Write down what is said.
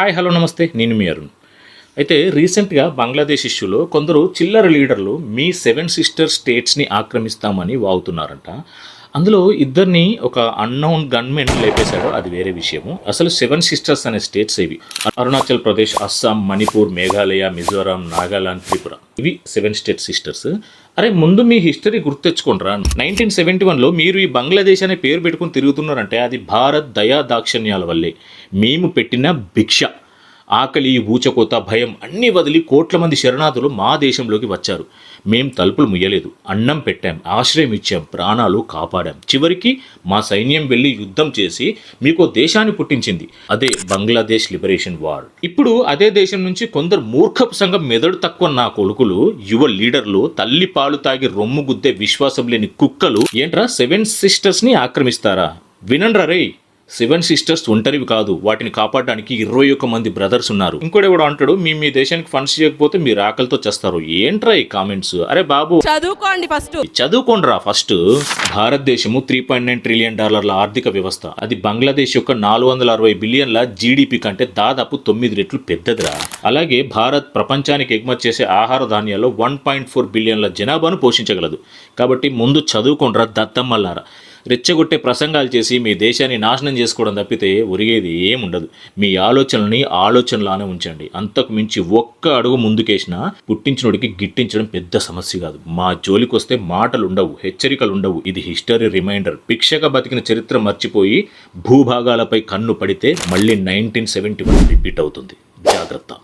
Hi hello నమస్తే. నేను మీ అరుణ్. అయితే రీసెంట్గా బంగ్లాదేశ్ ఇష్యూలో కొందరు చిల్లర లీడర్లు మీ సెవెన్ సిస్టర్ స్టేట్స్ని ఆక్రమిస్తామని వాగుతున్నారంట. అందులో ఇద్దరిని ఒక అన్నౌన్ గన్మెన్ లేపేశాడు. అది వేరే విషయము. అసలు సెవెన్ సిస్టర్స్ అనే స్టేట్స్ ఇవి. అరుణాచల్ ప్రదేశ్ అస్సాం మణిపూర్ మేఘాలయ మిజోరాం నాగాలాండ్ త్రిపుర. ఇవి సెవెన్ స్టేట్ సిస్టర్స్. అరే ముందు మీ హిస్టరీ గుర్తెచ్చుకోండిరా. నైన్టీన్ సెవెంటీ వన్లో మీరు ఈ బంగ్లాదేశ్ అనే పేరు పెట్టుకుని తిరుగుతున్నారంటే అది భారత్ దయా దాక్షిణ్యాల వల్లే. మేము పెట్టిన భిక్ష. ఆకలి ఊచకోత భయం అన్నీ వదిలి కోట్ల మంది శరణార్థులు మా దేశంలోకి వచ్చారు. మేం తలుపులు ముయ్యలేదు. అన్నం పెట్టాం ఆశ్రయం ఇచ్చాం ప్రాణాలు కాపాడాం. చివరికి మా సైన్యం వెళ్ళి యుద్ధం చేసి మీకు దేశాన్ని పుట్టించింది. అదే బంగ్లాదేశ్ లిబరేషన్ వార్. ఇప్పుడు అదే దేశం నుంచి కొందరు మూర్ఖపు సంఘం మెదడు తక్కువ నా కొడుకులు యువ లీడర్లు తల్లి పాలు తాగి రొమ్ము గుద్దే విశ్వాసం లేని కుక్కలు ఏంట్రా సెవెన్ సిస్టర్స్ని ఆక్రమిస్తారా? వినండ్రా రే సెవెన్ సిస్టర్స్ ఒంటరివి కాదు వాటిని కాపాడడానికి ఇరవై ఒక్క మంది బ్రదర్స్ ఉన్నారు. ఇంకోటి కూడా అంటాడు మీ మీ దేశానికి ఫండ్స్ చేయకపోతే మీరు ఆకలితో చేస్తారు. ఏంట్రా ఈ కామెంట్స్ అరే బాబు. చదువుకోండి ఫస్ట్. చదువుకోండిరా ఫస్ట్. భారతదేశము త్రీ పాయింట్ నైన్ ట్రిలియన్ డాలర్ల ఆర్థిక వ్యవస్థ. అది బంగ్లాదేశ్ యొక్క నాలుగు వందల అరవై బిలియన్ల జీడిపి కంటే దాదాపు తొమ్మిది రెట్లు పెద్దదిరా. అలాగే భారత్ ప్రపంచానికి ఎగుమతి చేసే ఆహార ధాన్యాల్లో వన్ పాయింట్ ఫోర్ బిలియన్ల జనాభాను పోషించగలదు. కాబట్టి ముందు చదువుకోండిరా దత్తమ్మల్లారా రెచ్చగొట్టే ప్రసంగాలు చేసి మీ దేశాన్ని నాశనం చేసుకోవడం తప్పితే ఒరిగేది ఏముండదు. మీ ఆలోచనల్ని ఆలోచనలానే ఉంచండి. అంతకు మించి ఒక్క అడుగు ముందుకేసినా పుట్టించినోడికి గిట్టించడం పెద్ద సమస్య కాదు. మా జోలికి వస్తే మాటలు ఉండవు హెచ్చరికలు ఉండవు ఇది హిస్టరీ రిమైండర్. భిక్షగా బతికిన చరిత్ర మర్చిపోయి భూభాగాలపై కన్ను పడితే మళ్ళీ నైన్టీన్ సెవెంటీ వన్ రిపీట్ అవుతుంది. జాగ్రత్త.